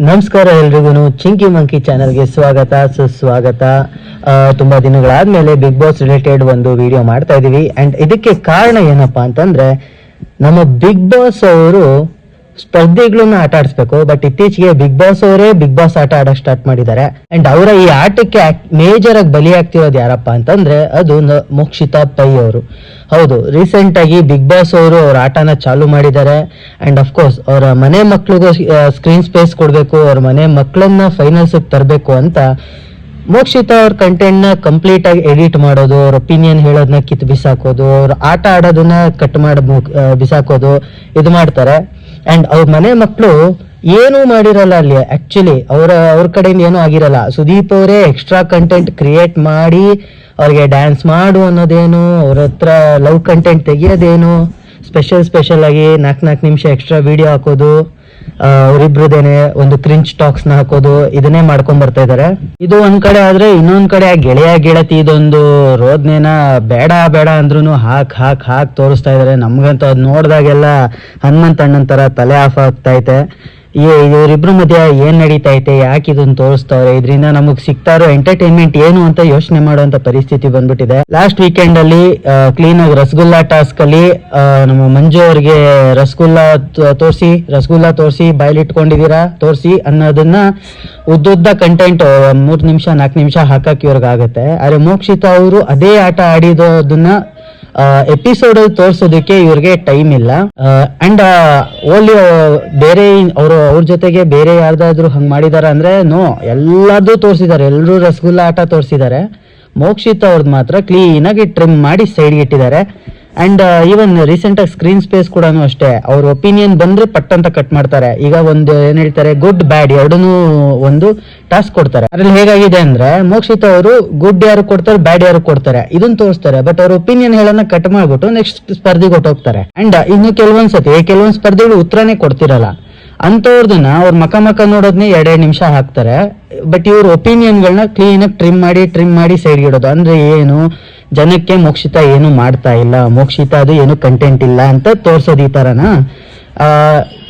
ನಮಸ್ಕಾರ ಎಲ್ರಿಗೂ. ಚಿಂಕಿ ಮಂಕಿ ಚಾನಲ್ಗೆ ಸ್ವಾಗತ, ಸುಸ್ವಾಗತ. ತುಂಬ ದಿನಗಳಾದಮೇಲೆ ಬಿಗ್ ಬಾಸ್ ರಿಲೇಟೆಡ್ ಒಂದು ವಿಡಿಯೋ ಮಾಡ್ತಾ ಇದೀವಿ. ಅಂಡ್ ಇದಕ್ಕೆ ಕಾರಣ ಏನಪ್ಪಾ ಅಂತಂದ್ರೆ, ನಮ್ಮ ಬಿಗ್ ಬಾಸ್ ಅವರು ಸ್ಪರ್ಧಿಗಳನ್ನ ಆಟ ಆಡಿಸ್ಬೇಕು ಬಟ್ ಇತ್ತೀಚೆಗೆ ಬಿಗ್ ಬಾಸ್ ಅವರೇ ಬಿಗ್ ಬಾಸ್ ಆಟ ಆಡಕ್ ಸ್ಟಾರ್ಟ್ ಮಾಡಿದ್ದಾರೆ. ಅಂಡ್ ಅವರ ಈ ಆಟಕ್ಕೆ ಮೇಜರ್ ಆಗಿ ಬಲಿಯಾಗ್ತಿರೋದು ಯಾರಪ್ಪ ಅಂತಂದ್ರೆ ಅದು ಮೋಕ್ಷಿತಾ ಪೈ ಅವರು. ಹೌದು ರೀಸೆಂಟ್ ಆಗಿ ಬಿಗ್ ಬಾಸ್ ಅವರು ಅವ್ರ ಆಟನ ಚಾಲು ಮಾಡಿದ್ದಾರೆ. ಅಂಡ್ ಕೋರ್ಸ್ ಅವರ ಮನೆ ಮಕ್ಕಳಿಗೂ ಸ್ಕ್ರೀನ್ ಸ್ಪೇಸ್ ಕೊಡಬೇಕು, ಅವ್ರ ಮನೆ ಮಕ್ಕಳನ್ನ ಫೈನಲ್ಸ್ ತರಬೇಕು ಅಂತ ಮೋಕ್ಷಿತಾ ಅವ್ರ ಕಂಟೆಂಟ್ನ ಕಂಪ್ಲೀಟ್ ಆಗಿ ಎಡಿಟ್ ಮಾಡೋದು, ಅವ್ರ ಒಪಿನಿಯನ್ ಹೇಳೋದನ್ನ ಕಿತ್ ಬಿಸಾಕೋದು, ಅವ್ರ ಆಟ ಆಡೋದನ್ನ ಕಟ್ ಮಾಡಿ ಬಿಸಾಕೋದು, ಇದು ಮಾಡ್ತಾರೆ. ಅಂಡ್ ಅವ್ರ ಮನೆ ಮಕ್ಕಳು ಏನೂ ಮಾಡಿರಲ್ಲ ಅಲ್ಲಿ ಆಕ್ಚುಲಿ ಅವರ, ಅವ್ರ ಕಡೆಯಿಂದ ಏನೂ ಆಗಿರಲ್ಲ. ಸುದೀಪ್ ಅವರೇ ಎಕ್ಸ್ಟ್ರಾ ಕಂಟೆಂಟ್ ಕ್ರಿಯೇಟ್ ಮಾಡಿ ಅವ್ರಿಗೆ ಡ್ಯಾನ್ಸ್ ಮಾಡು ಅನ್ನೋದೇನು, ಅವ್ರ ಹತ್ರ ಲವ್ ಕಂಟೆಂಟ್ ತೆಗಿಯೋದೇನು ಸ್ಪೆಷಲ್ ಸ್ಪೆಷಲ್ ಆಗಿ ನಾಲ್ಕು ನಾಲ್ಕು ನಿಮಿಷ ಎಕ್ಸ್ಟ್ರಾ ವಿಡಿಯೋ ಹಾಕೋದು. ಅವ್ರಿಬ್ರದೇನೆ ಒಂದು ಕ್ರಿಂಚ್ ಟಾಕ್ಸ್ನ ಹಾಕೋದು ಇದನ್ನೇ ಮಾಡ್ಕೊಂಡ್ ಬರ್ತಾ ಇದಾರೆ. ಇದು ಒಂದ್ ಕಡೆ ಆದ್ರೆ ಇನ್ನೊಂದ್ ಕಡೆ ಗೆಳೆಯ ಗೆಳತಿ ಇದೊಂದು ರೋದ್ನೇನ ಬೇಡ ಬೇಡ ಅಂದ್ರೂ ಹಾಕ್ ಹಾಕ್ ಹಾಕ್ ತೋರಿಸ್ತಾ ಇದಾರೆ. ನಮ್ಗಂತೂ ಅದ್ ನೋಡ್ದಾಗೆಲ್ಲ ಹನುಮಂತ ಅಣ್ಣನ್ ತರ ತಲೆ ಆಫ್ ಆಗ್ತಾ ಏನು ಮಧ್ಯ ಏನ್ ನಡೀತಾ ಐತೆ ಯಾಕೆ ಇದನ್ನ ತೋರಿಸ್ತಾವ್ರೆ? ಇದರಿಂದ ನಮಗ್ ಸಿಗ್ತಾ ಇರೋ ಎಂಟರ್ಟೈನ್ಮೆಂಟ್ ಏನು ಅಂತ ಯೋಚನೆ ಮಾಡುವಂತ ಪರಿಸ್ಥಿತಿ ಬಂದ್ಬಿಟ್ಟಿದೆ. ಲಾಸ್ಟ್ ವೀಕೆಂಡ್ ಅಲ್ಲಿ ಕ್ಲೀನ್ ಆಗಿ ರಸಗುಲ್ಲಾ ಟಾಸ್ಕ್ ಅಲ್ಲಿ ನಮ್ಮ ಮಂಜು ಅವ್ರಿಗೆ ರಸಗುಲ್ಲಾ ತೋರಿಸಿ ರಸಗುಲ್ಲಾ ತೋರಿಸಿ, ಬಾಯ್ಲಿಟ್ಕೊಂಡಿದ್ದೀರಾ? ತೋರಿಸಿ ಅನ್ನೋದನ್ನ ಉದ್ದುದ್ದ ಕಂಟೆಂಟ್ ಮೂರ್ ನಿಮಿಷ ನಾಲ್ಕು ನಿಮಿಷ ಹಾಕಕ್ ಇವ್ರಿಗಾಗತ್ತೆ ಆದ್ರೆ ಮೋಕ್ಷಿತಾ ಅವರು ಅದೇ ಆಟ ಆಡಿದೋದನ್ನ ಎಪಿಸೋಡ್ ತೋರಿಸೋದಕ್ಕೆ ಇವ್ರಿಗೆ ಟೈಮ್ ಇಲ್ಲ. ಅಂಡ್ ಓನ್ಲಿ ಬೇರೆ ಅವರು ಅವ್ರ ಜೊತೆಗೆ ಬೇರೆ ಯಾರ್ದಾದ್ರು ಹಂಗ್ ಮಾಡಿದಾರ ಅಂದ್ರೆ ನೋ ಎಲ್ಲದೂ ತೋರಿಸಿದ್ದಾರೆ ಎಲ್ಲರೂ ರಸಗುಲ್ಲ ಆಟ ತೋರಿಸಿದ್ದಾರೆ ಮೋಕ್ಷಿತ್ ಅವ್ರದ್ದು ಮಾತ್ರ ಕ್ಲೀನ್ ಆಗಿ ಟ್ರಿಮ್ ಮಾಡಿ ಸೈಡ್ಗೆ ಇಟ್ಟಿದ್ದಾರೆ. ಅಂಡ್ ಈವನ್ ರೀಸೆಂಟ್ ಆಗಿ ಸ್ಕ್ರೀನ್ ಸ್ಪೇಸ್ ಕೂಡ ಅಷ್ಟೇ. ಅವ್ರ ಒಪಿನಿಯನ್ ಬಂದ್ರೆ ಪಟ್ ಅಂತ ಕಟ್ ಮಾಡ್ತಾರೆ. ಈಗ ಒಂದು ಏನ್ ಹೇಳ್ತಾರೆ ಗುಡ್ ಬ್ಯಾಡ್ ಎರಡನ್ನೂ ಒಂದು ಟಾಸ್ಕ್ ಕೊಡ್ತಾರೆ. ಅದ್ರಲ್ಲಿ ಹೇಗಾಗಿದೆ ಅಂದ್ರೆ, ಮೋಕ್ಷಿತ ಅವರು ಗುಡ್ ಯಾರು ಕೊಡ್ತಾರೆ ಬ್ಯಾಡ್ ಯಾರು ಕೊಡ್ತಾರೆ? ಇದನ್ನ ತೋರಿಸ್ತಾರೆ. ಬಟ್ ಅವ್ರ ಒಪಿನಿಯನ್ ಹೇಳನ್ನ ಕಟ್ ಮಾಡ್ಬಿಟ್ಟು ನೆಕ್ಸ್ಟ್ ಸ್ಪರ್ಧೆಗೆ ಹೋಗ್ತಾರೆ. ಅಂಡ್ ಇನ್ನು ಕೆಲವೊಂದ್ ಸತಿ ಕೆಲವೊಂದ್ ಸ್ಪರ್ಧೆಗಳು ಉತ್ತರನೇ ಕೊಡ್ತಿರಲ್ಲ. ಅಂತವ್ರದನ್ನ ಅವ್ರ ಮಕ ಮಕ ನೋಡೋದನ್ನೇ ಎರಡೆರಡು ನಿಮಿಷ ಹಾಕ್ತಾರೆ. ಬಟ್ ಇವ್ರ ಒಪಿನಿಯನ್ಗಳನ್ನ ಕ್ಲೀನ್ ಆಗಿ ಟ್ರಿಮ್ ಮಾಡಿ ಟ್ರಿಮ್ ಮಾಡಿ ಸೈಡ್ ಇಡೋದು. ಅಂದ್ರೆ ಏನು? ಜನಕ್ಕೆ ಮೋಕ್ಷಿತ ಏನು ಮಾಡ್ತಾ ಇಲ್ಲ ಮೋಕ್ಷಿತ ಅದು ಏನು ಕಂಟೆಂಟ್ ಇಲ್ಲ ಅಂತ ತೋರ್ಸೋದು ಈ ತರನಾ.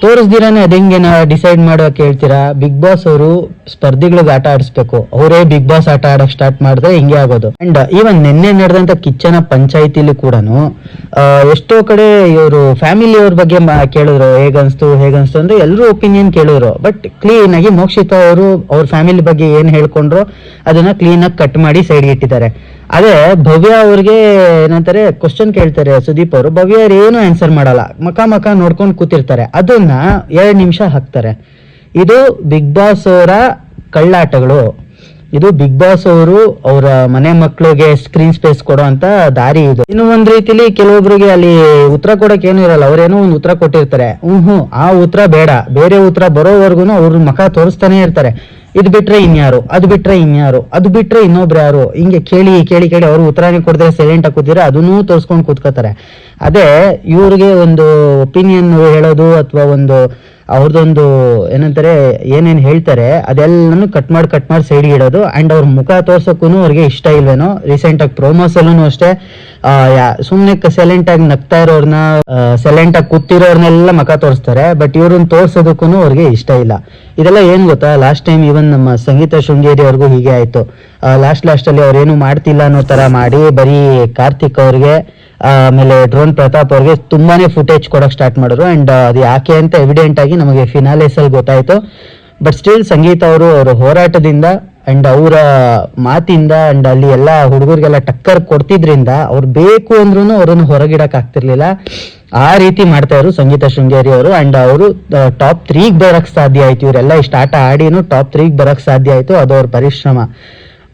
ತೋರಿಸ್ದಿರಾನೆ ಅದಂಗೆ ನಾವು ಡಿಸೈಡ್ ಮಾಡೋಕೆ ಹೇಳ್ತೀರಾ ಬಿಗ್ ಬಾಸ್ ಅವರು ಸ್ಪರ್ಧಿಗಳಿಗೆ ಆಟ ಆಡಿಸ್ಬೇಕು. ಅವರೇ ಬಿಗ್ ಬಾಸ್ ಆಟ ಆಡಕ್ ಸ್ಟಾರ್ಟ್ ಮಾಡಿದ್ರೆ ಹಿಂಗೆ ಆಗೋದು. ಅಂಡ್ ಈವನ್ ನಿನ್ನೆ ನಡೆದಂತ ಕಿಚ್ಚನ ಪಂಚಾಯತಿಲಿ ಕೂಡ ಎಷ್ಟೋ ಕಡೆ ಇವರು ಫ್ಯಾಮಿಲಿ ಅವ್ರ ಬಗ್ಗೆ ಕೇಳಿದ್ರು. ಹೇಗನ್ಸ್ತು ಹೇಗನ್ಸ್ತು ಅಂದ್ರೆ ಎಲ್ಲರೂ ಒಪಿನಿಯನ್ ಕೇಳಿದ್ರು. ಬಟ್ ಕ್ಲೀನ್ ಆಗಿ ಮೋಕ್ಷಿತಾ ಅವರು ಅವ್ರ ಫ್ಯಾಮಿಲಿ ಬಗ್ಗೆ ಏನ್ ಹೇಳ್ಕೊಂಡ್ರು ಅದನ್ನ ಕ್ಲೀನ್ ಆಗಿ ಕಟ್ ಮಾಡಿ ಸೈಡ್ ಇಟ್ಟಿದ್ದಾರೆ. ಅದೇ ಭವ್ಯ ಅವ್ರಿಗೆ ಏನಂತಾರೆ ಕ್ವಶನ್ ಕೇಳ್ತಾರೆ ಸುದೀಪ್ ಅವರು. ಭವ್ಯ ಅವ್ರು ಏನು ಆನ್ಸರ್ ಮಾಡಲ್ಲ. ಮಕ ಮಕ ನೋಡ್ಕೊಂಡು ಅದನ್ನ ಎರಡು ನಿಮಿಷ ಹಾಕ್ತಾರೆ. ಇದು ಬಿಗ್ ಬಾಸ್ ಅವರ ಕಳ್ಳಾಟಗಳು. ಇದು ಬಿಗ್ ಬಾಸ್ ಅವರು ಅವರ ಮನೆ ಮಕ್ಕಳಿಗೆ ಸ್ಕ್ರೀನ್ ಸ್ಪೇಸ್ ಕೊಡೋ ಅಂತ ದಾರಿ ಇದು. ಇನ್ನು ಒಂದ್ ರೀತಿಲಿ ಕೆಲವೊಬ್ರಿಗೆ ಅಲ್ಲಿ ಉತ್ತರ ಕೊಡಕ್ ಏನು ಇರಲ್ಲ. ಅವ್ರೇನೋ ಒಂದು ಉತ್ತರ ಕೊಟ್ಟಿರ್ತಾರೆ. ಹ್ಮ್ ಆ ಉತ್ತರ ಬೇಡ. ಬೇರೆ ಉತ್ತರ ಬರೋವರೆಗೂ ಅವ್ರ ಮಖ ತೋರಿಸ್ತಾನೆ ಇರ್ತಾರೆ. ಇದು ಬಿಟ್ರೆ ಇನ್ಯಾರು? ಅದು ಬಿಟ್ರೆ ಇನ್ಯಾರು? ಅದು ಬಿಟ್ರೆ ಇನ್ನೊಬ್ರು ಯಾರು? ಹಿಂಗೆ ಕೇಳಿ ಕೇಳಿ ಕೇಳಿ ಅವ್ರು ಉತ್ತರನೇ ಕೊಡದ್ರೆ ಸೈಲೆಂಟ್ ಆಗಿ ಕೂತಿದ್ರೆ ಅದನ್ನೂ ತೋರಿಸ್ಕೊಂಡು ಕೂತ್ಕೋತಾರೆ. ಅದೇ ಇವ್ರಿಗೆ ಒಂದು ಒಪಿನಿಯನ್ ಹೇಳೋದು ಅಥವಾ ಒಂದು ಅವ್ರದ್ದೊಂದು ಏನಂತಾರೆ ಏನೇನು ಹೇಳ್ತಾರೆ ಅದೆಲ್ಲನೂ ಕಟ್ ಮಾಡಿ ಕಟ್ ಮಾಡಿ ಸೈಡ್ ಇಡೋದು. ಅಂಡ್ ಅವ್ರ ಮುಖ ತೋರ್ಸೋಕ್ಕೂ ಅವ್ರಿಗೆ ಇಷ್ಟ ಇಲ್ವೇನೋ ರೀಸೆಂಟ್ ಆಗಿ ಪ್ರೋಮೋಸ್ ಅಲ್ಲೂ ಅಷ್ಟೇ ಆ, ಯಾ- ಸುಮ್ನೆ ಸೈಲೆಂಟ್ ಆಗಿ ನಗ್ತಾ ಇರೋರ್ನ ಸೈಲೆಂಟ್ ಆಗಿ ಕೂತಿರೋರ್ನೆಲ್ಲ ಮುಖ ತೋರಿಸ್ತಾರೆ ಬಟ್ ಇವ್ರನ್ನ ತೋರ್ಸೋದಕ್ಕೂ ಅವ್ರಿಗೆ ಇಷ್ಟ ಇಲ್ಲ. ಇದೆಲ್ಲ ಏನ್ ಗೊತ್ತಾ? ಲಾಸ್ಟ್ ಟೈಮ್ ಈವನ್ ನಮ್ಮ ಸಂಗೀತ ಶೃಂಗೇರಿ ಅವ್ರಿಗೂ ಹೀಗೆ ಆಯ್ತು. ಲಾಸ್ಟ್ ಲಾಸ್ಟಲ್ಲಿ ಅವ್ರೇನು ಮಾಡ್ತಿಲ್ಲ ಅನ್ನೋ ತರ ಮಾಡಿ ಬರೀ ಕಾರ್ತಿಕ್ ಅವ್ರಿಗೆ ಆಮೇಲೆ ಡ್ರೋನ್ ಪ್ರತಾಪ್ ಅವ್ರಿಗೆ ತುಂಬಾನೇ ಫುಟೇಜ್ ಕೊಡಕ್ ಸ್ಟಾರ್ಟ್ ಮಾಡಿದ್ರು. ಅಂಡ್ ಅದು ಯಾಕೆ ಅಂತ ಎವಿಡೆಂಟ್ ಆಗಿ ನಮಗೆ ಫಿನಾಲೇಸ್ ಅಲ್ಲಿ ಗೊತ್ತಾಯ್ತು. ಬಟ್ ಸ್ಟಿಲ್ ಸಂಗೀತ ಅವರು ಅವರ ಹೋರಾಟದಿಂದ ಅಂಡ್ ಅವರ ಮಾತಿಂದ ಅಂಡ್ ಅಲ್ಲಿ ಎಲ್ಲ ಹುಡುಗರಿಗೆಲ್ಲ ಟಕ್ಕರ್ ಕೊಡ್ತಿದ್ರಿಂದ ಅವ್ರು ಬೇಕು ಅಂದ್ರೂ ಅವ್ರನ್ನ ಹೊರಗಿಡಕ್ ಆಗ್ತಿರ್ಲಿಲ್ಲ. ಆ ರೀತಿ ಮಾಡ್ತಾ ಇದ್ರು ಸಂಗೀತ ಶೃಂಗೇರಿ ಅವರು. ಅಂಡ್ ಅವರು ಟಾಪ್ ತ್ರೀಗ್ ಬರಕ್ ಸಾಧ್ಯ ಆಯ್ತು. ಇವರೆಲ್ಲ ಇಷ್ಟ ಆಟ ಆಡಿನೂ ಟಾಪ್ ತ್ರೀಗ್ ಬರಕ್ ಸಾಧ್ಯ ಆಯ್ತು. ಅದು ಅವ್ರ ಪರಿಶ್ರಮ.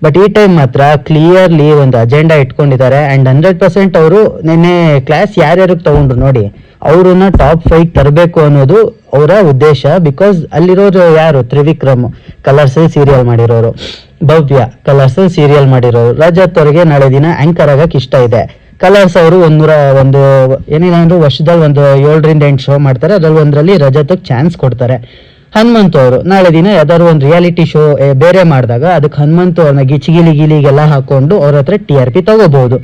ಬಟ್ ಈ ಟೈಮ್ ಮಾತ್ರ ಕ್ಲಿಯರ್ಲಿ ಒಂದು ಅಜೆಂಡಾ ಇಟ್ಕೊಂಡಿದ್ದಾರೆ ಅಂಡ್ ಹಂಡ್ರೆಡ್ ಪರ್ಸೆಂಟ್ ಅವರು ನಿನ್ನೆ ಕ್ಲಾಸ್ ಯಾರ್ಯಾರಿಗೆ ತಗೊಂಡ್ರು ನೋಡಿ, ಅವ್ರನ್ನ ಟಾಪ್ ಫೈವ್ ತರಬೇಕು ಅನ್ನೋದು ಅವರ ಉದ್ದೇಶ ಬಿಕಾಸ್ ಅಲ್ಲಿರೋರು ಯಾರು? ತ್ರಿವಿಕ್ರಮ್ ಕಲರ್ಸ್ ಸೀರಿಯಲ್ ಮಾಡಿರೋರು, ಭವ್ಯ ಕಲರ್ಸ್ ಸೀರಿಯಲ್ ಮಾಡಿರೋರು, ರಜತ್ ಅವರಿಗೆ ನಾಳೆ ದಿನ ಆಂಕರ್ ಆಗಕ್ಕೆ ಇಷ್ಟ ಇದೆ. ಕಲರ್ಸ್ ಅವರು ಒಂದೂರ ಒಂದು ಏನಿಲ್ಲ ಅಂದ್ರೆ ವರ್ಷದಲ್ಲಿ ಒಂದು ಏಳರಿಂದ ಎಂಟು ಶೋ ಮಾಡ್ತಾರೆ, ಅದ್ರಲ್ಲಿ ಒಂದರಲ್ಲಿ ರಜತಕ್ಕೆ ಚಾನ್ಸ್ ಕೊಡ್ತಾರೆ. ಹನುಮಂತು ಅವರು ನಾಳೆ ದಿನ ಯಾವ್ದಾದ್ರು ಒಂದು ರಿಯಾಲಿಟಿ ಶೋ ಬೇರೆ ಮಾಡಿದಾಗ ಅದಕ್ಕೆ ಹನುಮಂತು ಅವ್ರನ್ನ ಗಿಚಿಗಿಲಿ ಗಿಲಿಗೆಲ್ಲ ಹಾಕೊಂಡು ಅವ್ರ ಹತ್ರ ಟಿ ಆರ್ ಪಿ ತಗೋಬಹುದು.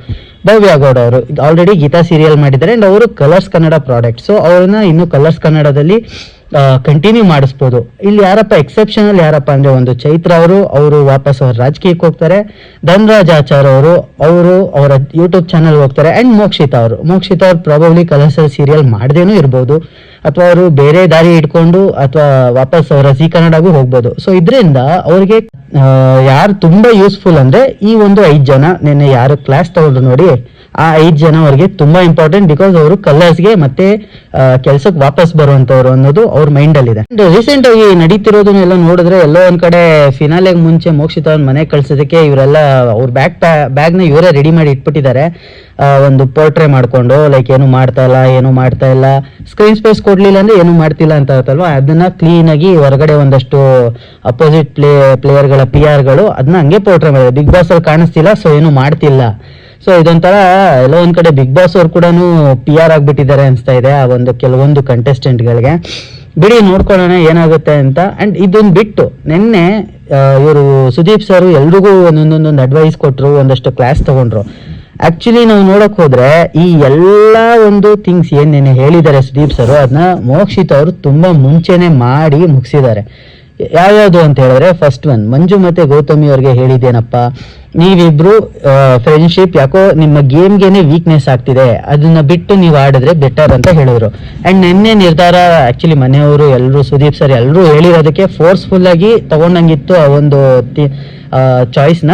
ಭವ್ಯ ಗೌಡ ಅವರು. ಆಲ್ರೆಡಿ ಗೀತಾ ಸೀರಿಯಲ್ ಮಾಡಿದ್ದಾರೆ ಅಂಡ್ ಅವರು ಕಲರ್ಸ್ ಕನ್ನಡ ಪ್ರಾಡಕ್ಟ್ ಸೊ ಅವ್ರನ್ನ ಇನ್ನು ಕಲರ್ಸ್ ಕನ್ನಡದಲ್ಲಿ ಕಂಟಿನ್ಯೂ ಮಾಡಿಸ್ಬೋದು. ಇಲ್ಲಿ ಯಾರಪ್ಪ ಎಕ್ಸೆಪ್ಷನಲ್ ಯಾರಪ್ಪ ಅಂದ್ರೆ ಒಂದು ಚೈತ್ರ ಅವರು ಅವರು ವಾಪಸ್ ಅವ್ರ ರಾಜಕೀಯಕ್ಕೆ ಹೋಗ್ತಾರೆ. ಧನ್ರಾಜ್ ಆಚಾರ್ ಅವರು ಅವರು ಅವರ ಯೂಟ್ಯೂಬ್ ಚಾನಲ್ ಹೋಗ್ತಾರೆ. ಅಂಡ್ ಮೋಕ್ಷಿತಾ ಅವರು. ಮೋಕ್ಷಿತಾ ಅವ್ರು ಪ್ರಾಬಬ್ಲಿ ಕಲರ್ಸಲ್ ಸೀರಿಯಲ್ ಮಾಡದೇನೂ ಇರ್ಬೋದು. ಅಥವಾ ಅವರು ಬೇರೆ ದಾರಿ ಇಟ್ಕೊಂಡು ಅಥವಾ ವಾಪಸ್ ಅವರ ಸಿ ಕನ್ನಡಗೂ ಹೋಗ್ಬೋದು. ಸೊ ಇದರಿಂದ ಅವ್ರಿಗೆ ಯಾರು ತುಂಬಾ ಯೂಸ್ಫುಲ್ ಅಂದ್ರೆ ಈ ಒಂದು ಐದು ಜನ, ನಿನ್ನೆ ಯಾರು ಕ್ಲಾಸ್ ತಗೊಂಡ್ರು ನೋಡಿ, ಆ ಐದು ಜನ ಅವ್ರಿಗೆ ತುಂಬಾ ಇಂಪಾರ್ಟೆಂಟ್ ಬಿಕಾಸ್ ಅವರು ಕಲರ್ಸ್ಗೆ ಮತ್ತೆ ಕೆಲ್ಸಕ್ಕೆ ವಾಪಸ್ ಬರುವಂತವ್ರು ಅನ್ನೋದು ಅವ್ರ ಮೈಂಡ್ ಅಲ್ಲಿ ಇದೆ ರೀಸೆಂಟ್ ಆಗಿ ನಡೀತಿರೋದನ್ನ ಎಲ್ಲ ನೋಡಿದ್ರೆ ಎಲ್ಲೋ ಒಂದ್ ಕಡೆ ಫಿನಾಲೆಗೆ ಮುಂಚೆ ಮೋಕ್ಷಿತ ಅವ್ರ ಮನೆ ಕಳ್ಸೋದಕ್ಕೆ ಇವರೆಲ್ಲ ಅವ್ರ ಬ್ಯಾಗ್ ಬ್ಯಾಗ್ನ ಇವರೇ ರೆಡಿ ಮಾಡಿ ಇಟ್ಬಿಟ್ಟಿದ್ದಾರೆ. ಒಂದು ಪೋರ್ಟ್ರೇ ಮಾಡ್ಕೊಂಡು ಲೈಕ್ ಏನು ಮಾಡ್ತಾ ಇಲ್ಲ, ಏನು ಮಾಡ್ತಾ ಇಲ್ಲ. ಸ್ಕ್ರೀನ್ ಸ್ಪೇಸ್ ಕೊಡ್ಲಿಲ್ಲ ಅಂದ್ರೆ ಏನು ಮಾಡ್ತಿಲ್ಲ ಅಂತ ಅದನ್ನ ಕ್ಲೀನ್ ಆಗಿ ಹೊರಗಡೆ ಒಂದಷ್ಟು ಅಪೋಸಿಟ್ ಪ್ಲೇ ಪ್ಲೇಯರ್ಗಳ ಪಿ ಗಳು ಅದನ್ನ ಹಂಗೆ ಪೋರ್ಟ್ರೇ ಮಾಡಿದೆ ಬಿಗ್ ಬಾಸ್ ಅಲ್ಲಿ ಕಾಣಿಸ್ತಿಲ್ಲ ಸೊ ಏನು ಮಾಡ್ತಿಲ್ಲ. ಸೊ ಇದೊಂಥರ ಎಲ್ಲೋ ಒಂದ್ ಕಡೆ ಬಿಗ್ ಬಾಸ್ ಅವ್ರು ಕೂಡ ಪಿ ಆರ್ ಆಗಿಬಿಟ್ಟಿದ್ದಾರೆ ಅನಿಸ್ತಾ ಇದೆ ಆ ಒಂದು ಕೆಲವೊಂದು ಕಂಟೆಸ್ಟೆಂಟ್ಗಳಿಗೆ ಗಳಿಗೆ ಬಿಡಿ, ನೋಡ್ಕೊಳ್ಳೋಣ ಏನಾಗುತ್ತೆ ಅಂತ. ಅಂಡ್ ಇದನ್ನ ಬಿಟ್ಟು ನಿನ್ನೆ ಇವರು ಸುದೀಪ್ ಸರ್ ಎಲ್ರಿಗೂ ಒಂದೊಂದೊಂದೊಂದು ಅಡ್ವೈಸ್ ಕೊಟ್ಟರು ಒಂದಷ್ಟು ಕ್ಲಾಸ್ ತಗೊಂಡ್ರು. ಆಕ್ಚುಲಿ ನಾವು ನೋಡಕ್ ಹೋದ್ರೆ ಈ ಎಲ್ಲಾ ಒಂದು ಥಿಂಗ್ಸ್ ಏನ್ ನೆನ್ನೆ ಹೇಳಿದ್ದಾರೆ ಸುದೀಪ್ ಸರ್ ಅದನ್ನ ಮೋಕ್ಷಿತ್ ಅವರು ತುಂಬಾ ಮುಂಚೆನೆ ಮಾಡಿ ಮುಗಿಸಿದ್ದಾರೆ. ಯಾವ್ಯಾವುದು ಅಂತ ಹೇಳಿದ್ರೆ ಫಸ್ಟ್ ಒನ್ ಮಂಜು ಮತ್ತೆ ಗೌತಮಿ ಅವ್ರಿಗೆ ಹೇಳಿದ್ದೇನಪ್ಪ, ನೀವಿಬ್ರು ಫ್ರೆಂಡ್ಶಿಪ್ ಯಾಕೋ ನಿಮ್ಮ ಗೇಮ್ಗೆನೆ ವೀಕ್ನೆಸ್ ಆಗ್ತಿದೆ ಅದನ್ನ ಬಿಟ್ಟು ನೀವು ಆಡಿದ್ರೆ ಬೆಟರ್ ಅಂತ ಹೇಳಿದ್ರು. ಅಂಡ್ ನಿನ್ನೆ ನಿರ್ಧಾರ ಆಕ್ಚುಲಿ ಮನೆಯವರು ಎಲ್ಲರೂ ಸುದೀಪ್ ಸರ್ ಎಲ್ಲರೂ ಹೇಳಿರೋದಕ್ಕೆ ಫೋರ್ಸ್ಫುಲ್ ಆಗಿ ತಗೊಂಡಂಗಿತ್ತು ಆ ಒಂದು ಚಾಯ್ಸ್ನ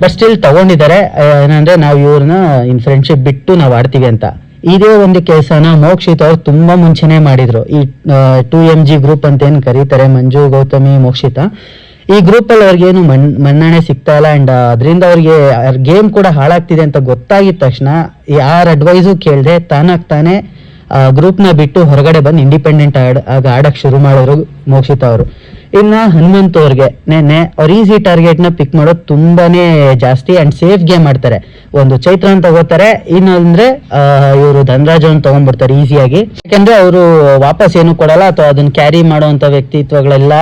ಬಟ್ ಸ್ಟಿಲ್ ತಗೊಂಡಿದ್ದಾರೆ. ಏನಂದ್ರೆ ನಾವು ಇವ್ರನ್ನ ಇನ್ ಫ್ರೆಂಡ್ಶಿಪ್ ಬಿಟ್ಟು ನಾವು ಆಡ್ತೀವಿ ಅಂತ. ಇದೇ ಒಂದು ಕೆಲಸನ ಮೋಕ್ಷಿತ್ ಅವ್ರು ತುಂಬಾ ಮುಂಚೆನೆ ಮಾಡಿದ್ರು. ಈ ಟು ಎಂ ಜಿ ಗ್ರೂಪ್ ಅಂತ ಏನ್ ಕರೀತಾರೆ ಮಂಜು, ಗೌತಮಿ, ಮೋಕ್ಷಿತ. ಈ ಗ್ರೂಪ್ ಅಲ್ಲಿ ಅವ್ರಿಗೇನು ಏನು ಮನ್ನಣೆ ಸಿಗ್ತಾ ಇಲ್ಲ ಅಂಡ್ ಅದರಿಂದ ಅವ್ರಿಗೆ ಗೇಮ್ ಕೂಡ ಹಾಳಾಗ್ತಿದೆ ಅಂತ ಗೊತ್ತಾಗಿದ ತಕ್ಷಣ ಯಾರ ಅಡ್ವೈಸು ಕೇಳದೆ ತಾನಾಗ್ ತಾನೇ ಗ್ರೂಪ್ನ ಬಿಟ್ಟು ಹೊರಗಡೆ ಬಂದು ಇಂಡಿಪೆಂಡೆಂಟ್ ಆಡ್, ಆಗ ಆಡಕ್ ಶುರು ಮಾಡೋರು ಮೋಕ್ಷಿತ ಅವರು. ಇನ್ನ ಹನುಮಂತ್ ಅವ್ರಿಗೆ ನೆನ್ನೆ ಅವ್ರು ಈಸಿ ಟಾರ್ಗೆಟ್ನ ಪಿಕ್ ಮಾಡೋದು ತುಂಬಾನೇ ಜಾಸ್ತಿ ಅಂಡ್ ಸೇಫ್ ಗೇಮ್ ಆಡ್ತಾರೆ. ಒಂದು ಚೈತ್ರ ಅಂತ ತಗೋತಾರೆ ಇನ್ನೊಂದ್ರೆ ಇವರು ಧನರಾಜ್ ಅವ್ನ ತಗೊಂಡ್ಬಿಡ್ತಾರೆ ಈಸಿಯಾಗಿ ಯಾಕಂದ್ರೆ ಅವರು ವಾಪಸ್ ಏನು ಕೊಡಲ್ಲ, ಅಥವಾ ಅದನ್ನ ಕ್ಯಾರಿ ಮಾಡುವಂತ ವ್ಯಕ್ತಿತ್ವಗಳೆಲ್ಲ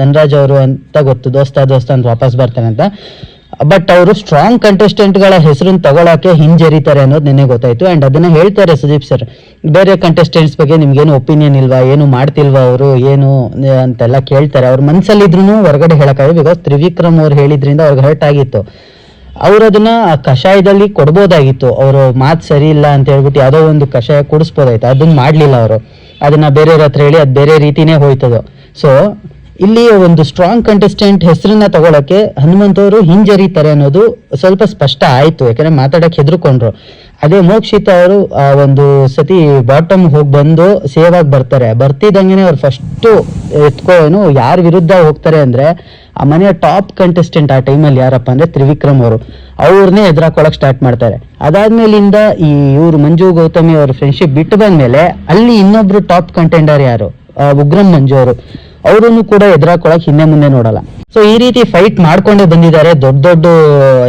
ಧನರಾಜ್ ಅವರು ಅಂತ ಗೊತ್ತು, ದೋಸ್ತ ದೋಸ್ತ ಅಂತ ವಾಪಸ್ ಬರ್ತಾನೆ ಅಂತ. ಬಟ್ ಅವರು ಸ್ಟ್ರಾಂಗ್ ಕಂಟೆಸ್ಟೆಂಟ್ಗಳ ಹೆಸರನ್ನ ತಗೊಳಕ್ಕೆ ಹಿಂಜರಿತಾರೆ ಅನ್ನೋದು ನಿನ್ನೆ ಗೊತ್ತಾಯ್ತು. ಅಂಡ್ ಅದನ್ನ ಹೇಳ್ತಾರೆ ಸುದೀಪ್ ಸರ್ ಬೇರೆ ಕಂಟೆಸ್ಟೆಂಟ್ಸ್ ಬಗ್ಗೆ ನಿಮ್ಗೇನು ಒಪಿನಿಯನ್ ಇಲ್ವಾ? ಏನು ಮಾಡ್ತಿಲ್ವಾ ಅವರು? ಏನು ಅಂತೆಲ್ಲ ಕೇಳ್ತಾರೆ. ಅವ್ರ ಮನ್ಸಲ್ಲಿದ್ರು ಹೊರಗಡೆ ಹೇಳಕ್ಕಾಗ ಬಿಕಾಸ್ ತ್ರಿವಿಕ್ರಮ್ ಅವ್ರು ಹೇಳಿದ್ರಿಂದ ಅವ್ರಿಗೆ ಹರ್ಟ್ ಆಗಿತ್ತು. ಅವ್ರು ಅದನ್ನ ಆ ಕಷಾಯದಲ್ಲಿ ಕೊಡ್ಬೋದಾಗಿತ್ತು. ಅವರು ಮಾತು ಸರಿ ಇಲ್ಲ ಅಂತ ಹೇಳ್ಬಿಟ್ಟು ಯಾವುದೋ ಒಂದು ಕಷಾಯ ಕುಡಿಸ್ಬೋದಾಯ್ತು. ಅದನ್ನ ಮಾಡಲಿಲ್ಲ ಅವರು. ಅದನ್ನ ಬೇರೆಯವ್ರ ಹತ್ರ ಹೇಳಿ ಅದು ಬೇರೆ ರೀತಿನೇ ಹೋಯ್ತದ. ಸೊ ಇಲ್ಲಿ ಒಂದು ಸ್ಟ್ರಾಂಗ್ ಕಂಟೆಸ್ಟೆಂಟ್ ಹೆಸರನ್ನ ತಗೊಳಕ್ಕೆ ಹನುಮಂತ್ ಅವರು ಹಿಂಜರಿತಾರೆ ಅನ್ನೋದು ಸ್ವಲ್ಪ ಸ್ಪಷ್ಟ ಆಯ್ತು, ಯಾಕಂದ್ರೆ ಮಾತಾಡಕ್ಕೆ ಹೆದರ್ಕೊಂಡ್ರು. ಅದೇ ಮೋಕ್ಷಿತ ಅವರು, ಆ, ಒಂದು ಸತಿ ಬಾಟಮ್ ಹೋಗಿ ಬಂದು ಸೇವ್ ಆಗಿ ಬರ್ತಾರೆ. ಬರ್ತಿದ್ದಂಗೆ ಅವ್ರು ಫಸ್ಟ್ ಎತ್ಕೋ ಏನು, ಯಾರ ವಿರುದ್ಧ ಹೋಗ್ತಾರೆ ಅಂದ್ರೆ ಆ ಮನೆಯ ಟಾಪ್ ಕಂಟೆಸ್ಟೆಂಟ್ ಆ ಟೈಮಲ್ಲಿ ಯಾರಪ್ಪ ಅಂದ್ರೆ ತ್ರಿವಿಕ್ರಮ್ ಅವರು. ಅವ್ರನ್ನೇ ಎದುರಾಕೊಳಕ್ ಸ್ಟಾರ್ಟ್ ಮಾಡ್ತಾರೆ. ಅದಾದ್ಮೇಲಿಂದ ಈ ಇವರು ಮಂಜು ಗೌತಮಿ ಅವ್ರ ಫ್ರೆಂಡ್ಶಿಪ್ ಬಿಟ್ಟು ಬಂದ್ಮೇಲೆ ಅಲ್ಲಿ ಇನ್ನೊಬ್ರು ಟಾಪ್ ಕಂಟೆಂಡರ್ ಯಾರು? ಉಗ್ರಂ ಮಂಜು ಅವರು. ಅವರನ್ನು ಕೂಡ ಎದುರಾಕೊಳಕ್ ಹಿಂದೆ ಮುಂದೆ ನೋಡಲ್ಲ. ಸೊ ಈ ರೀತಿ ಫೈಟ್ ಮಾಡ್ಕೊಂಡೇ ಬಂದಿದ್ದಾರೆ. ದೊಡ್ಡ ದೊಡ್ಡ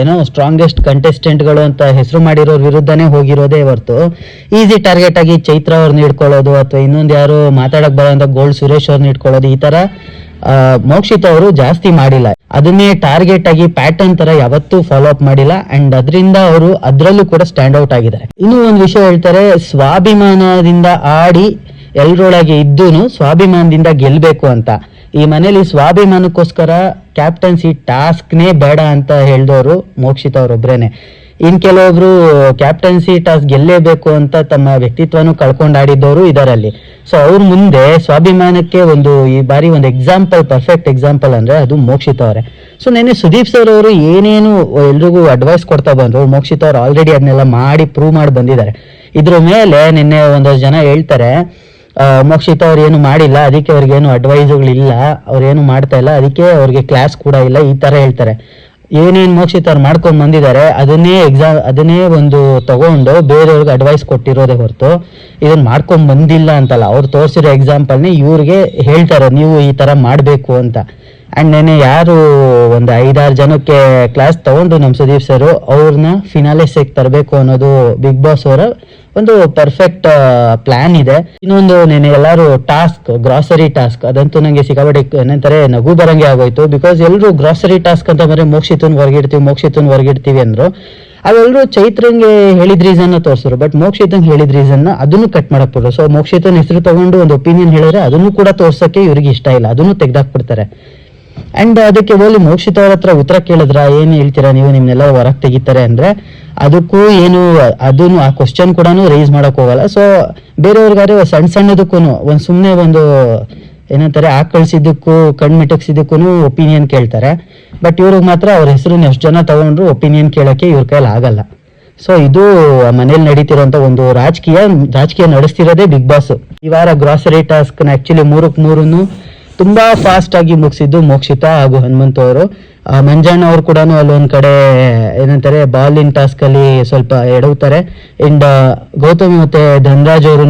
ಏನೋ ಸ್ಟ್ರಾಂಗೆಸ್ಟ್ ಕಂಟೆಸ್ಟೆಂಟ್ಗಳು ಅಂತ ಹೆಸರು ಮಾಡಿರೋ ವಿರುದ್ಧನೇ ಹೋಗಿರೋದೇ ಹೊರತು. ಈಸಿ ಟಾರ್ಗೆಟ್ ಆಗಿ ಚೈತ್ರ ಅವ್ರನ್ನ ಇಟ್ಕೊಳ್ಳೋದು ಅಥವಾ ಇನ್ನೊಂದು ಯಾರು ಮಾತಾಡಕ್ ಬರೋಂತ ಗೋಲ್ಡ್ ಸುರೇಶ್ ಅವ್ರನ್ನ ಇಟ್ಕೊಳ್ಳೋದು ಈ ತರ ಮೋಕ್ಷಿತ್ ಅವರು ಜಾಸ್ತಿ ಮಾಡಿಲ್ಲ. ಅದನ್ನೇ ಟಾರ್ಗೆಟ್ ಆಗಿ ಪ್ಯಾಟರ್ನ್ ತರ ಯಾವತ್ತೂ ಫಾಲೋ ಅಪ್ ಮಾಡಿಲ್ಲ. ಅಂಡ್ ಅದರಿಂದ ಅವರು ಅದರಲ್ಲೂ ಕೂಡ ಸ್ಟ್ಯಾಂಡ್ ಔಟ್ ಆಗಿದ್ದಾರೆ. ಇನ್ನೂ ಒಂದು ವಿಷಯ ಹೇಳ್ತಾರೆ, ಸ್ವಾಭಿಮಾನದಿಂದ ಆಡಿ ಎಲ್ರೊಳಗೆ ಇದ್ದೂ ಸ್ವಾಭಿಮಾನದಿಂದ ಗೆಲ್ಲಬೇಕು ಅಂತ. ಈ ಮನೇಲಿ ಸ್ವಾಭಿಮಾನಕ್ಕೋಸ್ಕರ ಕ್ಯಾಪ್ಟನ್ಸಿ ಟಾಸ್ಕ್ನೇ ಬೇಡ ಅಂತ ಹೇಳಿದವರು ಮೋಕ್ಷಿತ ಅವರೊಬ್ಬರೇನೆ ಇನ್ ಕೆಲವೊಬ್ರು ಕ್ಯಾಪ್ಟನ್ಸಿ ಟಾಸ್ಕ್ ಗೆಲ್ಲೇಬೇಕು ಅಂತ ತಮ್ಮ ವ್ಯಕ್ತಿತ್ವನು ಕಳ್ಕೊಂಡು ಆಡಿದ್ದವರು ಇದರಲ್ಲಿ. ಸೊ ಅವ್ರ ಮುಂದೆ ಸ್ವಾಭಿಮಾನಕ್ಕೆ ಒಂದು ಈ ಬಾರಿ ಒಂದು ಎಕ್ಸಾಂಪಲ್ ಪರ್ಫೆಕ್ಟ್ ಎಕ್ಸಾಂಪಲ್ ಅಂದ್ರೆ ಅದು ಮೋಕ್ಷಿತ ಅವರೇ. ಸೊ ನೆನ್ನೆ ಸುದೀಪ್ ಸರ್ ಅವರು ಏನೇನು ಎಲ್ರಿಗೂ ಅಡ್ವೈಸ್ ಕೊಡ್ತಾ ಬಂದ್ರು, ಮೋಕ್ಷಿತ ಅವ್ರು ಆಲ್ರೆಡಿ ಅದನ್ನೆಲ್ಲ ಮಾಡಿ ಪ್ರೂವ್ ಮಾಡಿ ಬಂದಿದ್ದಾರೆ. ಇದ್ರ ಮೇಲೆ ನಿನ್ನೆ ಒಂದಷ್ಟು ಜನ ಹೇಳ್ತಾರೆ ಮೋಕ್ಷಿತ ಅವ್ರು ಏನು ಮಾಡಿಲ್ಲ, ಅದಕ್ಕೆ ಅವ್ರಿಗೆ ಏನು ಅಡ್ವೈಸ್ಗಳಿಲ್ಲ ಅವ್ರು ಏನು ಮಾಡ್ತಾ ಇಲ್ಲ, ಅದಕ್ಕೆ ಅವ್ರಿಗೆ ಕ್ಲಾಸ್ ಕೂಡ ಇಲ್ಲ, ಈ ತರ ಹೇಳ್ತಾರೆ. ಏನೇನ್ ಮೋಕ್ಷಿತ ಅವ್ರು ಮಾಡ್ಕೊಂಡ್ ಬಂದಿದ್ದಾರೆ, ಅದನ್ನೇ ಎಕ್ಸಾಮ್ ಅದನ್ನೇ ಒಂದು ತಗೊಂಡು ಬೇರೆಯವ್ರಿಗೆ ಅಡ್ವೈಸ್ ಕೊಟ್ಟಿರೋದೇ ಹೊರತು ಇದನ್ನ ಮಾಡ್ಕೊಂಡ್ ಬಂದಿಲ್ಲ ಅಂತಲ್ಲ. ಅವ್ರು ತೋರಿಸಿರೋ ಎಕ್ಸಾಂಪಲ್ನೇ ಇವ್ರಿಗೆ ಹೇಳ್ತಾರೆ, ನೀವು ಈ ತರ ಮಾಡಬೇಕು ಅಂತ. ಅಂಡ್ ನೆನೆ ಯಾರು ಒಂದು ಐದಾರು ಜನಕ್ಕೆ ಕ್ಲಾಸ್ ತಗೊಂಡು ನಮ್ಮ ಸುದೀಪ್ ಸರ್ ಅವ್ರನ್ನ ಫಿನಾಲಿಸ್ಟಿಗೆ ತರಬೇಕು ಅನ್ನೋದು ಬಿಗ್ ಬಾಸ್ ಅವರ ಒಂದು ಪರ್ಫೆಕ್ಟ್ ಪ್ಲಾನ್ ಇದೆ. ಇನ್ನೊಂದು ನೆನೆ ಎಲ್ಲರೂ ಟಾಸ್ಕ್ ಗ್ರಾಸರಿ ಟಾಸ್ಕ್ ಅದಂತೂ ನಂಗೆ ಸಿಕ್ಕಾಪಟ್ಟೆ ಏನಂತಾರೆ ನಗು ಬರಂಗೆ ಆಗೋಯ್ತು. ಬಿಕಾಸ್ ಎಲ್ಲರೂ ಗ್ರಾಸರಿ ಟಾಸ್ಕ್ ಅಂತ ಬರೀ ಮೋಕ್ಷಿತನ್ ಹೊರಗಿಡ್ತೀವಿ ಮೋಕ್ಷಿತನ್ ಹೊರಗಿಡ್ತೀವಿ ಅಂದ್ರು. ಅವೆಲ್ಲರೂ ಚೈತ್ರಂಗೆ ಹೇಳಿದ ರೀಸನ್ ತೋರಿಸಿದ್ರು. ಬಟ್ ಮೋಕ್ಷಿತಂಗೆ ಹೇಳಿದ ರೀಸನ್ ಅದನ್ನು ಕಟ್ ಮಾಡಕ್ ಬಿಡ್ರು ಸೊ ಮೋಕ್ಷಿತನ ಹೆಸರು ತಗೊಂಡು ಒಂದು ಒಪಿನಿಯನ್ ಹೇಳಿದ್ರೆ ಅದನ್ನು ಕೂಡ ತೋರ್ಸಕ್ಕೆ ಇವ್ರಿಗೆ ಇಷ್ಟ ಇಲ್ಲ. ಅದನ್ನು ತೆಗ್ದಾಕ್ಬಿಡ್ತಾರೆ. ಅಂಡ್ ಅದಕ್ಕೆ ಓಲಿ ಮೋಕ್ಷಿತ ಅವ್ರ ಹತ್ರ ಉತ್ತರ ಕೇಳಿದ್ರ? ಏನ್ ಹೇಳ್ತೀರಾ ನೀವು? ನಿಮ್ನೆಲ್ಲ ಹೊರಗೆ ತೆಗಿತಾರೆ ಅಂದ್ರೆ ಅದಕ್ಕೂ ಏನು, ಅದನ್ನು ಆ ಕ್ವಶನ್ ಕೂಡ ರೈಸ್ ಮಾಡಕ್ ಹೋಗಲ್ಲ. ಸೊ ಬೇರೆಯವ್ರಿಗಾದ್ರೆ ಸಣ್ಣ ಸಣ್ಣದಕ್ಕೂ ಒಂದು ಸುಮ್ಮನೆ ಒಂದು, ಏನಂತಾರೆ ಆ ಕಳ್ಸಿದ್ದಕ್ಕೂ ಕಣ್ ಮಿಟಕ್ಸಿದ್ದಕ್ಕೂ ಒಪಿನಿಯನ್ ಕೇಳ್ತಾರೆ. ಬಟ್ ಇವ್ರಿಗೆ ಮಾತ್ರ ಅವ್ರ ಹೆಸರನ್ನ ಎಷ್ಟು ಜನ ತಗೊಂಡ್ರು ಒಪಿನಿಯನ್ ಕೇಳಕ್ಕೆ ಇವ್ರ ಕೈಲಿ ಆಗಲ್ಲ. ಸೊ ಇದು ಮನೇಲಿ ನಡೀತಿರುವಂತ ಒಂದು ರಾಜಕೀಯ ರಾಜಕೀಯ ನಡೆಸ್ತಿರೋದೇ ಬಿಗ್ ಬಾಸ್. ಈ ವಾರ ಗ್ರಾಸರಿ ಟಾಸ್ಕ್ನ ಆಕ್ಚುಲಿ ಮೂರಕ್ ಮೂರನ್ನು ತುಂಬಾ ಫಾಸ್ಟ್ ಆಗಿ ಮುಗಿಸಿದ್ದು ಮೋಕ್ಷಿತ ಹಾಗೂ ಹನುಮಂತ ಅವರು. ಮಂಜಣ್ಣ ಅವರು ಕೂಡ ಅಲ್ಲೊಂದ್ ಕಡೆ, ಏನಂತಾರೆ ಬಾಲ್ ಇನ್ ಟಾಸ್ಕ್ ಅಲ್ಲಿ ಸ್ವಲ್ಪ ಎಡವುತ್ತಾರೆ. ಅಂಡ್ ಗೌತಮಿ ಮತ್ತೆ ಧನರಾಜ್ ಅವರು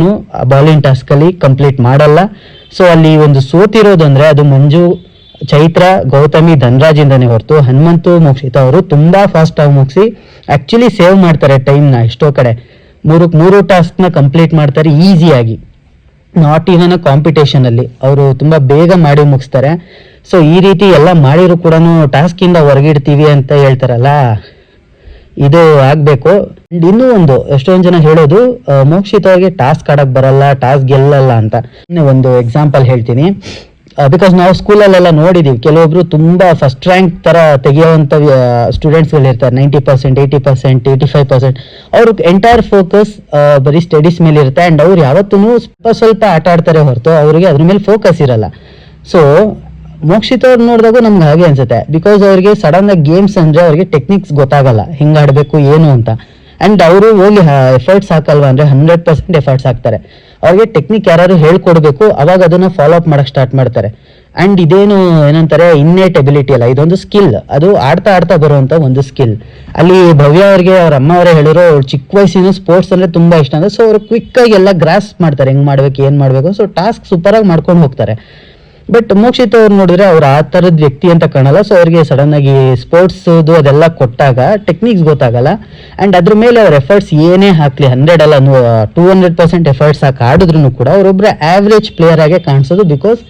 ಟಾಸ್ಕ್ ಅಲ್ಲಿ ಕಂಪ್ಲೀಟ್ ಮಾಡಲ್ಲ. ಸೊ ಅಲ್ಲಿ ಒಂದು ಸೋತಿರೋದಂದ್ರೆ ಅದು ಮಂಜು, ಚೈತ್ರ, ಗೌತಮಿ, ಧನರಾಜ್ ಇಂದಾನೆ ಹೊರತು ಹನುಮಂತು, ಮೋಕ್ಷಿತ ಅವರು ತುಂಬಾ ಫಾಸ್ಟ್ ಆಗಿ ಮುಗಿಸಿ ಆಕ್ಚುಲಿ ಸೇವ್ ಮಾಡ್ತಾರೆ ಟೈಮ್ನ ಎಷ್ಟೋ ಕಡೆ. ಮೂರು ಮೂರು ಟಾಸ್ಕ್ನ ಕಂಪ್ಲೀಟ್ ಮಾಡ್ತಾರೆ ಈಸಿಯಾಗಿ ನಾಟ್ ಈವನ್ ಅ ಕಾಂಪಿಟೇಷನ್ ಅಲ್ಲಿ ಅವರು ತುಂಬಾ ಬೇಗ ಮಾಡಿ ಮುಗಿಸ್ತಾರೆ. ಸೊ ಈ ರೀತಿ ಎಲ್ಲ ಮಾಡಿದ್ರು ಕೂಡ ಟಾಸ್ಕ್ ಇಂದ ಹೊರಗಿಡ್ತೀವಿ ಅಂತ ಹೇಳ್ತಾರಲ್ಲ? ಇದು ಆಗಬೇಕು. ಇನ್ನೂ ಒಂದು, ಎಷ್ಟೊಂದು ಜನ ಹೇಳೋದು ಮೋಕ್ಷಿತವಾಗಿ ಟಾಸ್ಕ್ ಆಡಕ್ಕೆ ಬರಲ್ಲ ಟಾಸ್ಕ್ ಗೆಲ್ಲಲ್ಲ ಅಂತ. ಒಂದು ಎಕ್ಸಾಂಪಲ್ ಹೇಳ್ತೀನಿ. ಬಿಕಾಸ್ ನಾವು ಸ್ಕೂಲಲ್ಲೆಲ್ಲ ನೋಡಿದೀವಿ. ಕೆಲವೊಬ್ರು ತುಂಬಾ ಫಸ್ಟ್ ರ್ಯಾಂಕ್ ತರ ತೆಗೆಯುವಂತ ಸ್ಟೂಡೆಂಟ್ಸ್ಗಳು ಇರ್ತಾರೆ. Ninety percent eighty percent eighty five percent ಅವ್ರ ಎಂಟೈರ್ ಫೋಕಸ್ ಬರೀ ಸ್ಟಡೀಸ್ ಮೇಲೆ ಇರುತ್ತೆ. ಅಂಡ್ ಅವ್ರು ಯಾವತ್ತೂ ಸ್ವಲ್ಪ ಸ್ವಲ್ಪ ಆಟ ಆಡ್ತಾರೆ ಹೊರತು ಅವರಿಗೆ ಅದ್ರ ಮೇಲೆ ಫೋಕಸ್ ಇರಲ್ಲ. ಸೊ ಮೋಕ್ಷಿತ ಅವ್ರು ನೋಡಿದಾಗ ನಮ್ಗೆ ಹಾಗೆ ಅನ್ಸುತ್ತೆ. ಬಿಕಾಸ್ ಅವ್ರಿಗೆ ಸಡನ್ ಆಗಿ ಗೇಮ್ಸ್ ಅಂದ್ರೆ ಅವ್ರಿಗೆ ಟೆಕ್ನಿಕ್ಸ್ ಗೊತ್ತಾಗಲ್ಲ. ಹಿಂಗಾಡಬೇಕು ಏನು ಅಂತ. ಅಂಡ್ ಅವರು ಓನ್ಲಿ ಎಫರ್ಟ್ಸ್ ಹಾಕಲ್ವಾ ಅಂದ್ರೆ ಹಂಡ್ರೆಡ್ ಪರ್ಸೆಂಟ್ ಎಫರ್ಟ್ಸ್ ಹಾಕ್ತಾರೆ. ಅವ್ರಿಗೆ ಟೆಕ್ನಿಕ್ ಯಾರು ಹೇಳ್ಕೊಡ್ಬೇಕು, ಅವಾಗ ಅದನ್ನ ಫಾಲೋ ಅಪ್ ಮಾಡಕ್ ಸ್ಟಾರ್ಟ್ ಮಾಡ್ತಾರೆ. ಅಂಡ್ ಇದೇನು ಏನಂತಾರೆ ಇನ್ನೇಟ್ ಎಬಿಲಿಟಿ ಅಲ್ಲ, ಇದೊಂದು ಸ್ಕಿಲ್ ಅದು ಆಡ್ತಾ ಆಡ್ತಾ ಬರುವಂತ ಒಂದು ಸ್ಕಿಲ್ ಅಲ್ಲಿ ಭವ್ಯ ಅವ್ರಿಗೆ, ಅವ್ರ ಅಮ್ಮ ಅವರೇ ಹೇಳಿರೋ ಅವ್ರು ಚಿಕ್ಕ ವಯಸ್ಸಿನ ಸ್ಪೋರ್ಟ್ಸ್ ಅಂದ್ರೆ ತುಂಬಾ ಇಷ್ಟ. ಅಂದ್ರೆ ಸೊ ಅವ್ರು ಕ್ವಿಕ್ ಆಗಿ ಎಲ್ಲ ಗ್ರಾಸ್ ಮಾಡ್ತಾರೆ, ಹೆಂಗ್ ಮಾಡ್ಬೇಕು, ಏನ್ ಮಾಡ್ಬೇಕು. ಸೊ ಟಾಸ್ಕ್ ಸೂಪರ್ ಆಗಿ ಮಾಡ್ಕೊಂಡು ಹೋಗ್ತಾರೆ. ಬಟ್ ಮೋಕ್ಷಿತ್ ಅವ್ರು ನೋಡಿದ್ರೆ ಅವ್ರು ಆ ತರದ ವ್ಯಕ್ತಿ ಅಂತ ಕಾಣಲ್ಲ. ಸೊ ಅವ್ರಿಗೆ ಸಡನ್ ಆಗಿ ಸ್ಪೋರ್ಟ್ಸ್ ಅದೆಲ್ಲ ಕೊಟ್ಟಾಗ ಟೆಕ್ನಿಕ್ಸ್ ಗೊತ್ತಾಗಲ್ಲ. ಅಂಡ್ ಅದ್ರ ಮೇಲೆ ಅವ್ರ ಎಫರ್ಟ್ಸ್ ಏನೇ ಹಾಕ್ಲಿ ಹಂಡ್ರೆಡ್ ಅಲ್ಲ ಟೂ ಹಂಡ್ರೆಡ್ ಪರ್ಸೆಂಟ್ ಎಫರ್ಟ್ಸ್ ಹಾಕಿ ಆಡಿದ್ರು ಕೂಡ ಅವರೊಬ್ಬರ ಆವ್ರೇಜ್ ಪ್ಲೇಯರ್ ಆಗೇ ಕಾಣಿಸೋದು ಬಿಕಾಸ್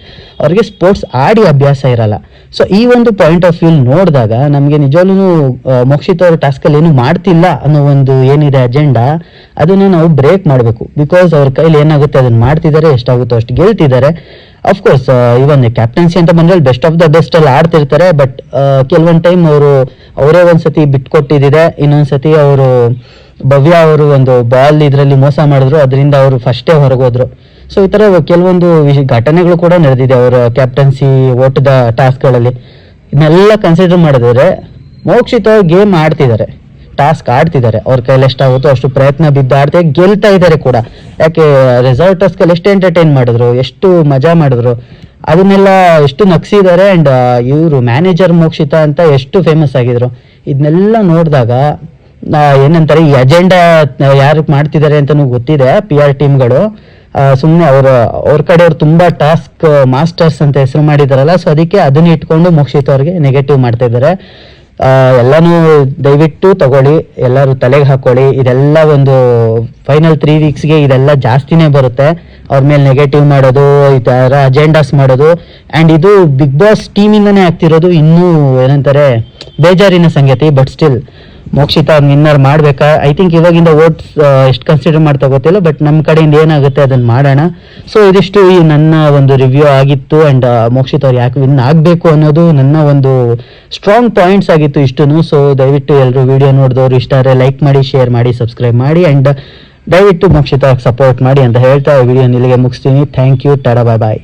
ಅವ್ರಿಗೆ ಸ್ಪೋರ್ಟ್ಸ್ ಆಡಿ ಅಭ್ಯಾಸ ಇರಲ್ಲ. ಸೊ ಈ ಒಂದು ಪಾಯಿಂಟ್ ಆಫ್ ವ್ಯೂ ನೋಡಿದಾಗ ನಮಗೆ ನಿಜವಾಗ್ಲೂ ಮೋಕ್ಷಿತ್ ಅವ್ರ ಟಾಸ್ಕಲ್ಲಿ ಏನು ಮಾಡ್ತಿಲ್ಲ ಅನ್ನೋ ಒಂದು ಏನಿದೆ ಅಜೆಂಡಾ ಅದನ್ನ ನಾವು ಬ್ರೇಕ್ ಮಾಡಬೇಕು. ಬಿಕಾಸ್ ಅವ್ರ ಕೈಲಿ ಏನಾಗುತ್ತೆ, ಅದನ್ನ ಮಾಡ್ತಿದ್ದಾರೆ, ಎಷ್ಟಾಗುತ್ತೋ ಅಷ್ಟು ಗೆಲ್ತಿದ್ದಾರೆ. ಅಫ್ಕೋರ್ಸ್ ಇವನ್ ಕ್ಯಾಪ್ಟನ್ಸಿ ಅಂತ ಬಂದ್ರೆ ಬೆಸ್ಟ್ ಆಫ್ ದ ಬೆಸ್ಟ್ ಅಲ್ಲಿ ಆಡ್ತಿರ್ತಾರೆ ಬಟ್ ಕೆಲವೊಂದ್ ಟೈಮ್ ಅವರು, ಅವರೇ ಒಂದ್ಸತಿ ಬಿಟ್ಕೊಟ್ಟಿದ್ದಿದೆ ಇನ್ನೊಂದ್ಸತಿ ಅವರು, ಭವ್ಯ ಅವರು ಒಂದು ಬಾಲ್ ಇದರಲ್ಲಿ ಮೋಸ ಮಾಡಿದ್ರು, ಅದರಿಂದ ಅವರು ಫಸ್ಟೇ ಹೊರಗೋದ್ರು ಸೊ ಈ ತರ ಕೆಲವೊಂದು ಘಟನೆಗಳು ಕೂಡ ನಡೆದಿದೆ ಅವರ ಕ್ಯಾಪ್ಟನ್ಸಿ ಓಟದ ಟಾಸ್ಕ್ಗಳಲ್ಲಿ ಇದನ್ನೆಲ್ಲ ಕನ್ಸಿಡರ್ ಮಾಡಿದ್ರೆ ಮೋಕ್ಷಿತ ಗೇಮ್ ಆಡ್ತಿದ್ದಾರೆ. ಟಾಸ್ಕ್ ಆಡ್ತಿದ್ದಾರೆ. ಅವ್ರ ಕೈಲಿ ಎಷ್ಟಾಗುತ್ತೋ ಅಷ್ಟು ಪ್ರಯತ್ನ ಬಿದ್ದು ಆಡ್ತಾ ಗೆಲ್ತಾ ಇದ್ದಾರೆ ಕೂಡ. ಯಾಕೆ ರೆಸಾರ್ಟ್ ಟಾಸ್ಕ್ ಅಲ್ಲಿ ಎಷ್ಟು ಎಂಟರ್ಟೈನ್ ಮಾಡಿದ್ರು? ಎಷ್ಟು ಮಜಾ ಮಾಡಿದ್ರು? ಅದನ್ನೆಲ್ಲ ಎಷ್ಟು ನಗ್ಸಿದ್ದಾರೆ ಅಂಡ್ ಇವರು ಮ್ಯಾನೇಜರ್ ಮೋಕ್ಷಿತ ಅಂತ ಎಷ್ಟು ಫೇಮಸ್ ಆಗಿದ್ರು. ಇದನ್ನೆಲ್ಲ ನೋಡಿದಾಗ ಏನಂತಾರೆ, ಈ ಅಜೆಂಡಾ ಯಾರು ಮಾಡ್ತಿದ್ದಾರೆ ಅಂತಲೂ ಗೊತ್ತಿದೆ ಪಿ ಆರ್ ಟೀಮ್ಗಳು ಸುಮ್ಮನೆ ಅವ್ರ ಅವ್ರ ಕಡೆಯವ್ರು ತುಂಬಾ ಟಾಸ್ಕ್ ಮಾಸ್ಟರ್ಸ್ ಅಂತ ಹೆಸರು ಮಾಡಿದಾರಲ್ಲ ಸೊ ಅದಕ್ಕೆ ಅದನ್ನ ಇಟ್ಕೊಂಡು ಮೋಕ್ಷಿತ ಅವ್ರಿಗೆ ನೆಗೆಟಿವ್ ಮಾಡ್ತಾ ಇದ್ದಾರೆ. ಎಲ್ಲಾನು ದಯವಿಟ್ಟು ತಗೊಳ್ಳಿ, ಎಲ್ಲರೂ ತಲೆಗೆ ಹಾಕೊಳ್ಳಿ. ಇದೆಲ್ಲ ಒಂದು ಫೈನಲ್ ತ್ರೀ ವೀಕ್ಸ್ಗೆ ಇದೆಲ್ಲ ಜಾಸ್ತಿನೇ ಬರುತ್ತೆ. ಅವ್ರ ಮೇಲೆ ನೆಗೆಟಿವ್ ಮಾಡೋದು, ಈ ಥರ ಅಜೆಂಡಾಸ್ ಮಾಡೋದು. ಆ್ಯಂಡ್ ಇದು ಬಿಗ್ ಬಾಸ್ ಟೀಮಿಂದನೇ ಆಗ್ತಿರೋದು ಇನ್ನೂ ಏನಂತಾರೆ ಬೇಜಾರಿನ ಸಂಗತಿ ಬಟ್ ಸ್ಟಿಲ್ ಮೋಕ್ಷಿತ ವಿನ್ನರ್ ಮಾಡ್ಬೇಕಾ? ಐ ಥಿಂಕ್ ಇವಾಗಿಂದ ವೋಟ್ಸ್ ಎಷ್ಟು ಕನ್ಸಿಡರ್ ಮಾಡ್ತಾ ಗೊತ್ತಿಲ್ಲ ಬಟ್ ನಮ್ಮ ಕಡೆಯಿಂದ ಏನಾಗುತ್ತೆ ಅದನ್ನ ಮಾಡೋಣ. ಸೊ ಇದಿಷ್ಟು ಈ ನನ್ನ ಒಂದು ರಿವ್ಯೂ ಆಗಿತ್ತು ಅಂಡ್ ಮೋಕ್ಷಿತ ಅವ್ರು ಯಾಕೆ ವಿನ್ ಆಗಬೇಕು ಅನ್ನೋದು ನನ್ನ ಒಂದು ಸ್ಟ್ರಾಂಗ್ ಪಾಯಿಂಟ್ಸ್ ಆಗಿತ್ತು ಇಷ್ಟು ಸೊ ದಯವಿಟ್ಟು ಎಲ್ಲರೂ ವಿಡಿಯೋ ನೋಡಿದವರು ಇಷ್ಟ ಆದರೆ ಲೈಕ್ ಮಾಡಿ ಶೇರ್ ಮಾಡಿ ಸಬ್ಸ್ಕ್ರೈಬ್ ಮಾಡಿ ಅಂಡ್ ದಯವಿಟ್ಟು ಮೋಕ್ಷಿತ ಸಪೋರ್ಟ್ ಮಾಡಿ ಅಂತ ಹೇಳ್ತಾ ವಿಡಿಯೋ ಇಲ್ಲಿಗೆ ಮುಗಿಸ್ತೀನಿ. Thank you tada bye bye